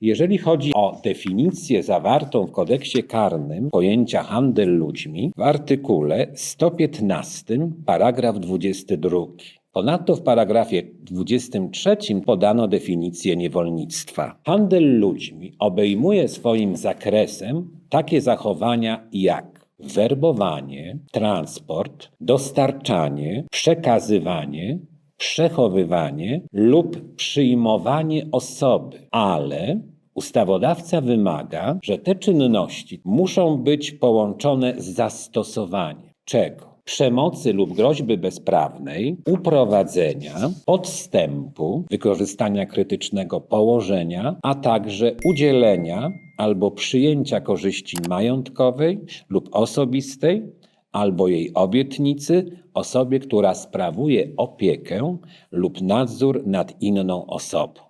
Jeżeli chodzi o definicję zawartą w kodeksie karnym pojęcia handel ludźmi, w artykule 115, paragraf 22. Ponadto w paragrafie 23 podano definicję niewolnictwa. Handel ludźmi obejmuje swoim zakresem takie zachowania jak werbowanie, transport, dostarczanie, przekazywanie, przechowywanie lub przyjmowanie osoby, ale ustawodawca wymaga, że te czynności muszą być połączone z zastosowaniem czego? Przemocy lub groźby bezprawnej, uprowadzenia, podstępu, wykorzystania krytycznego położenia, a także udzielenia albo przyjęcia korzyści majątkowej lub osobistej, albo jej obietnicy osobie, która sprawuje opiekę lub nadzór nad inną osobą.